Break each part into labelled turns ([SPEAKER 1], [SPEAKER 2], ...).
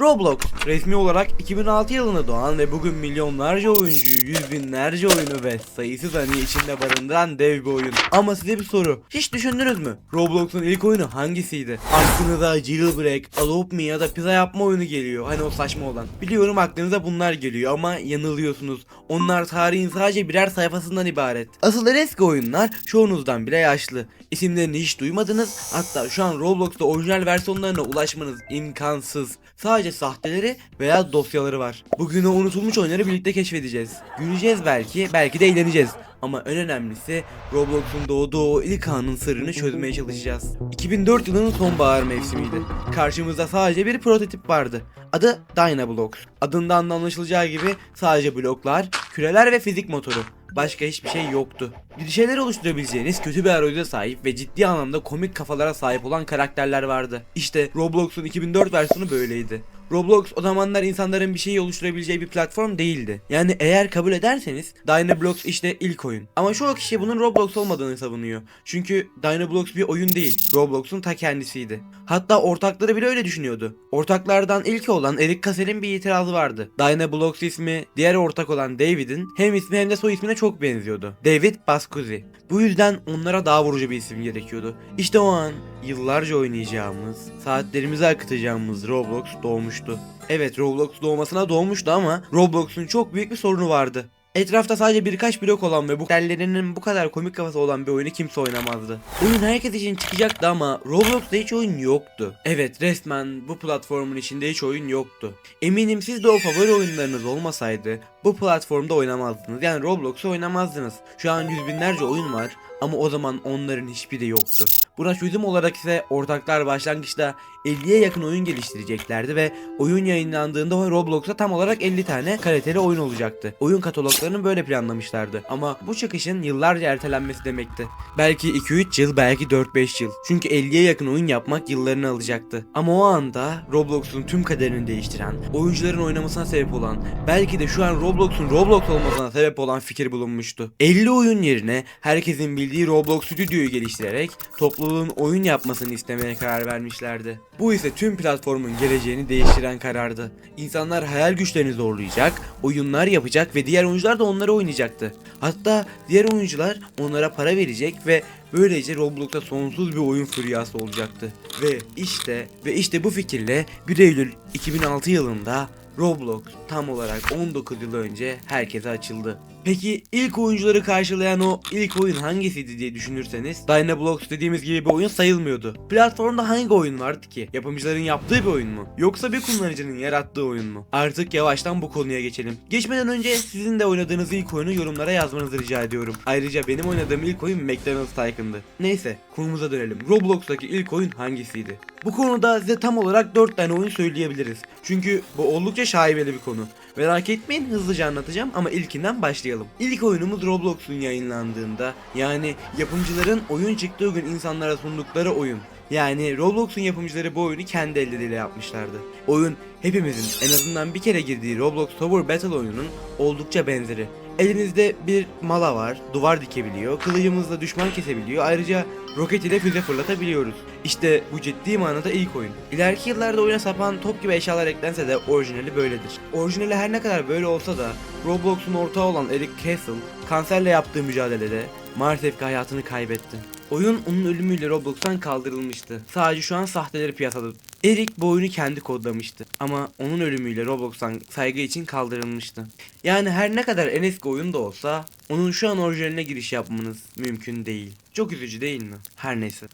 [SPEAKER 1] Roblox resmi olarak 2006 yılında doğan ve bugün milyonlarca oyuncuyu, yüz binlerce oyunu ve sayısız anı içinde barındıran dev bir oyun. Ama size bir soru. Hiç düşündünüz mü? Roblox'un ilk oyunu hangisiydi? Aklınıza Jailbreak, Adopt Me ya da pizza yapma oyunu geliyor. Hani o saçma olan. Biliyorum aklınıza bunlar geliyor ama yanılıyorsunuz. Onlar tarihin sadece birer sayfasından ibaret. Asıl eski oyunlar çoğunuzdan bile yaşlı. İsimlerini hiç duymadınız. Hatta şu an Roblox'ta orijinal versiyonlarına ulaşmanız imkansız. Sadece sahteleri veya dosyaları var. Bugün o unutulmuş oyunları birlikte keşfedeceğiz. Güleceğiz belki, belki de eğleneceğiz. Ama en önemlisi Roblox'un doğduğu o ilk anın sırrını çözmeye çalışacağız. 2004 yılının sonbahar mevsimiydi. Karşımızda sadece bir prototip vardı. Adı Dynablocks. Adından da anlaşılacağı gibi sadece bloklar, küreler ve fizik motoru. Başka hiçbir şey yoktu. Bir şeyler oluşturabileceğiniz kötü bir arayüze sahip ve ciddi anlamda komik kafalara sahip olan karakterler vardı. İşte Roblox'un 2004 versiyonu böyleydi. Roblox o zamanlar insanların bir şeyi oluşturabileceği bir platform değildi. Yani eğer kabul ederseniz Dynablocks işte ilk oyun. Ama çoğu kişi bunun Roblox olmadığını savunuyor. Çünkü Dynablocks bir oyun değil. Roblox'un ta kendisiydi. Hatta ortakları bile öyle düşünüyordu. Ortaklardan ilki olan Eric Kassel'in bir itirazı vardı. Dynablocks ismi diğer ortak olan David'in hem ismi hem de soy ismine çok benziyordu. David Bascuzi. Bu yüzden onlara daha vurucu bir isim gerekiyordu. İşte o an yıllarca oynayacağımız, saatlerimizi akıtacağımız Roblox doğmuştu. Evet Roblox doğmasına doğmuştu ama Roblox'un çok büyük bir sorunu vardı. Etrafta sadece birkaç blok olan ve bu derlerinin bu kadar komik kafası olan bir oyunu kimse oynamazdı. Oyun herkes için çıkacaktı ama Roblox'ta hiç oyun yoktu. Evet resmen bu platformun içinde hiç oyun yoktu. Eminim siz de o favori oyunlarınız olmasaydı bu platformda oynamazdınız. Yani Roblox'u oynamazdınız. Şu an yüz binlerce oyun var ama o zaman onların hiçbiri yoktu. Buna çözüm olarak ise ortaklar başlangıçta 50'ye yakın oyun geliştireceklerdi ve oyun yayınlandığında Roblox'a tam olarak 50 tane kaliteli oyun olacaktı. Oyun kataloglarını böyle planlamışlardı. Ama bu çıkışın yıllarca ertelenmesi demekti. Belki 2-3 yıl, belki 4-5 yıl. Çünkü 50'ye yakın oyun yapmak yıllarını alacaktı. Ama o anda Roblox'un tüm kaderini değiştiren, oyuncuların oynamasına sebep olan, belki de şu an Roblox'un Roblox olmasına sebep olan fikir bulunmuştu. 50 oyun yerine herkesin bildiği Roblox Studio'yu geliştirerek topluluğun oyun yapmasını istemeye karar vermişlerdi. Bu ise tüm platformun geleceğini değiştiren karardı. İnsanlar hayal güçlerini zorlayacak, oyunlar yapacak ve diğer oyuncular da onları oynayacaktı. Hatta diğer oyuncular onlara para verecek ve böylece Roblox'ta sonsuz bir oyun furyası olacaktı. Ve işte ve işte bu fikirle 1 Eylül 2006 yılında Roblox tam olarak 19 yıl önce herkese açıldı. Peki ilk oyuncuları karşılayan o ilk oyun hangisiydi diye düşünürseniz Dynablocks dediğimiz gibi bir oyun sayılmıyordu. Platformda hangi oyun vardı ki? Yapımcıların yaptığı bir oyun mu? Yoksa bir kullanıcının yarattığı oyun mu? Artık yavaştan bu konuya geçelim. Geçmeden önce sizin de oynadığınız ilk oyunu yorumlara yazmanızı rica ediyorum. Ayrıca benim oynadığım ilk oyun McDonald's Tycoon'dı. Neyse konumuza dönelim. Roblox'taki ilk oyun hangisiydi? Bu konuda size tam olarak 4 tane oyun söyleyebiliriz. Çünkü bu oldukça şaibeli bir konu. Merak etmeyin hızlıca anlatacağım ama ilkinden başlayalım. İlk oyunumuz Roblox'un yayınlandığında yani yapımcıların oyun çıktığı gün insanlara sundukları oyun. Yani Roblox'un yapımcıları bu oyunu kendi elleriyle yapmışlardı. Oyun hepimizin en azından bir kere girdiği Roblox Tower Battle oyununun oldukça benzeri. Elinizde bir mala var, duvar dikebiliyor, kılıcımızla düşman kesebiliyor, ayrıca roket ile füze fırlatabiliyoruz. İşte bu ciddi manada ilk oyun. İleriki yıllarda oyuna sapan top gibi eşyalar eklense de orijinali böyledir. Orijinali her ne kadar böyle olsa da Roblox'un ortağı olan Eric Castle kanserle yaptığı mücadelede maalesef ki hayatını kaybetti. Oyun onun ölümüyle Roblox'tan kaldırılmıştı. Sadece şu an sahteleri piyasada. Eric bu oyunu kendi kodlamıştı. Ama onun ölümüyle Roblox'tan saygı için kaldırılmıştı. Yani her ne kadar en eski oyun da olsa onun şu an orijinaline giriş yapmanız mümkün değil. Çok üzücü değil mi? Her neyse.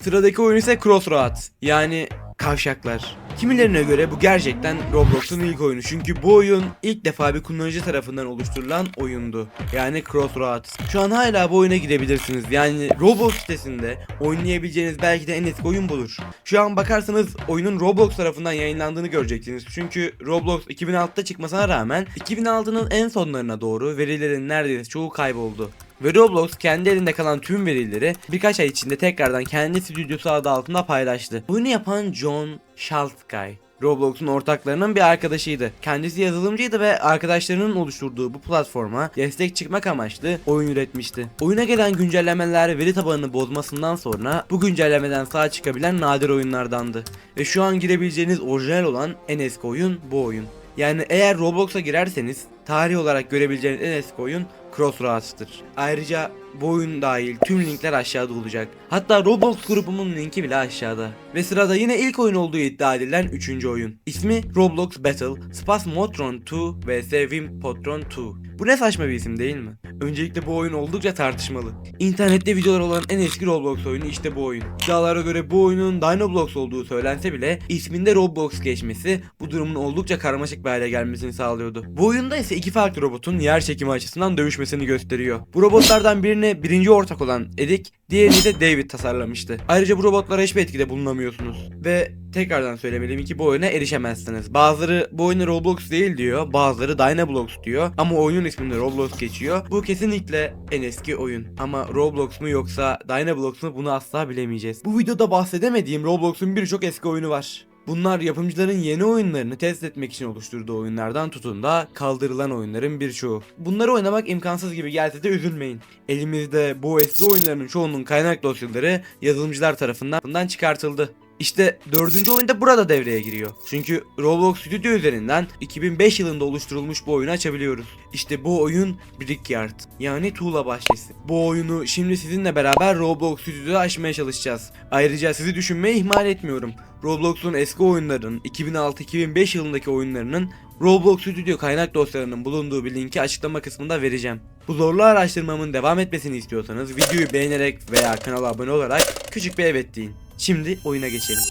[SPEAKER 1] Sıradaki oyun ise Crossroads yani kavşaklar. Kimilerine göre bu gerçekten Roblox'un ilk oyunu çünkü bu oyun ilk defa bir kullanıcı tarafından oluşturulan oyundu. Yani Crossroads. Şu an hala bu oyuna gidebilirsiniz. Yani Roblox sitesinde oynayabileceğiniz belki de en eski oyun budur. Şu an bakarsanız oyunun Roblox tarafından yayınlandığını göreceksiniz. Çünkü Roblox 2006'da çıkmasına rağmen 2006'nın en sonlarına doğru verilerin neredeyse çoğu kayboldu. Ve Roblox kendi elinde kalan tüm verileri birkaç ay içinde tekrardan kendi stüdyosu adı altında paylaştı. Oyunu yapan John Shalskay. Roblox'un ortaklarının bir arkadaşıydı. Kendisi yazılımcıydı ve arkadaşlarının oluşturduğu bu platforma destek çıkmak amaçlı oyun üretmişti. Oyuna gelen güncellemeler veri tabanını bozmasından sonra bu güncellemeden sağ çıkabilen nadir oyunlardandı. Ve şu an girebileceğiniz orijinal olan en eski oyun bu oyun. Yani eğer Roblox'a girerseniz tarih olarak görebileceğiniz en eski oyun Crossroads'tır. Ayrıca bu oyun dahil tüm linkler aşağıda olacak. Hatta Roblox grubumun linki bile aşağıda. Ve sırada yine ilk oyun olduğu iddia edilen 3. oyun. İsmi Roblox Battle, Spasmodron 2 vs Wimpotron 2. Bu ne saçma bir isim değil mi? Öncelikle bu oyun oldukça tartışmalı. İnternette videolar olan en eski Roblox oyunu işte bu oyun. İddialara göre bu oyunun Dinoblox olduğu söylense bile isminde Roblox geçmesi bu durumun oldukça karmaşık bir hale gelmesini sağlıyordu. Bu oyunda ise iki farklı robotun yer çekimi açısından dövüşmesini gösteriyor. Bu robotlardan birine birinci ortak olan Edik, diğerini de David tasarlamıştı. Ayrıca bu robotlara hiçbir etkide bulunamıyorsunuz. Ve tekrardan söylemeliyim ki bu oyuna erişemezsiniz. Bazıları bu oyunu Roblox değil diyor, bazıları Dynablox diyor ama oyunun isminde Roblox geçiyor. Bu kesinlikle en eski oyun. Ama Roblox mu yoksa Dynablox mu bunu asla bilemeyeceğiz. Bu videoda bahsedemediğim Roblox'un birçok eski oyunu var. Bunlar yapımcıların yeni oyunlarını test etmek için oluşturduğu oyunlardan tutun da kaldırılan oyunların birçoğu. Bunları oynamak imkansız gibi gelse de üzülmeyin. Elimizde bu eski oyunların çoğunun kaynak dosyaları yazılımcılar tarafından çıkartıldı. İşte dördüncü oyun da burada devreye giriyor. Çünkü Roblox Studio üzerinden 2005 yılında oluşturulmuş bu oyunu açabiliyoruz. İşte bu oyun Brickyard yani tuğla bahçesi. Bu oyunu şimdi sizinle beraber Roblox Studio'da açmaya çalışacağız. Ayrıca sizi düşünmeyi ihmal etmiyorum. Roblox'un eski oyunlarının 2006-2005 yılındaki oyunlarının Roblox Studio kaynak dosyalarının bulunduğu bir linki açıklama kısmında vereceğim. Bu zorlu araştırmamın devam etmesini istiyorsanız videoyu beğenerek veya kanala abone olarak küçük bir evet deyin. Şimdi oyuna geçelim.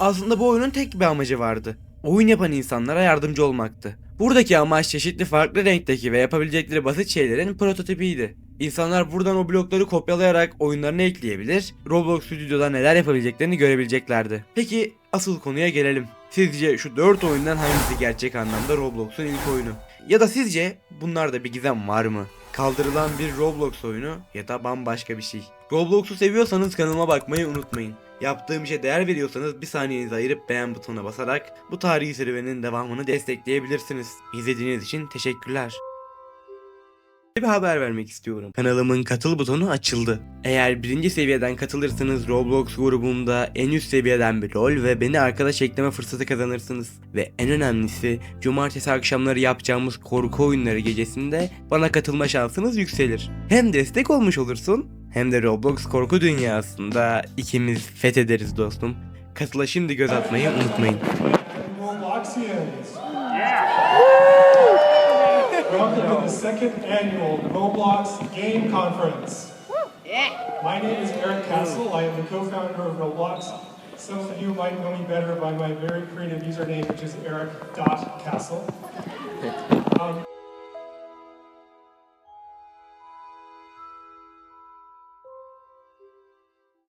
[SPEAKER 1] Aslında bu oyunun tek bir amacı vardı. Oyun yapan insanlara yardımcı olmaktı. Buradaki amaç çeşitli farklı renkteki ve yapabilecekleri basit şeylerin prototipiydi. İnsanlar buradan o blokları kopyalayarak oyunlarına ekleyebilir, Roblox Studio'da neler yapabileceklerini görebileceklerdi. Peki asıl konuya gelelim. Sizce şu 4 oyundan hangisi gerçek anlamda Roblox'un ilk oyunu? Ya da sizce bunlarda bir gizem var mı? Kaldırılan bir Roblox oyunu ya da bambaşka bir şey. Roblox'u seviyorsanız kanalıma bakmayı unutmayın. Yaptığım işe değer veriyorsanız bir saniyenizi ayırıp beğen butonuna basarak bu tarihi serüvenin devamını destekleyebilirsiniz. İzlediğiniz için teşekkürler. Bir haber vermek istiyorum. Kanalımın katıl butonu açıldı. Eğer birinci seviyeden katılırsanız Roblox grubumda en üst seviyeden bir rol ve beni arkadaş ekleme fırsatı kazanırsınız. Ve en önemlisi cumartesi akşamları yapacağımız korku oyunları gecesinde bana katılma şansınız yükselir. Hem destek olmuş olursun hem de Roblox korku dünyasında ikimiz fethederiz dostum. Katıla şimdi göz atmayı unutmayın.
[SPEAKER 2] Robloxians. Welcome to the second annual Roblox Game Conference. My name is Eric Castle. I am the co-founder of Roblox. Some of you might know me better by my very creative username, which is eric.castle.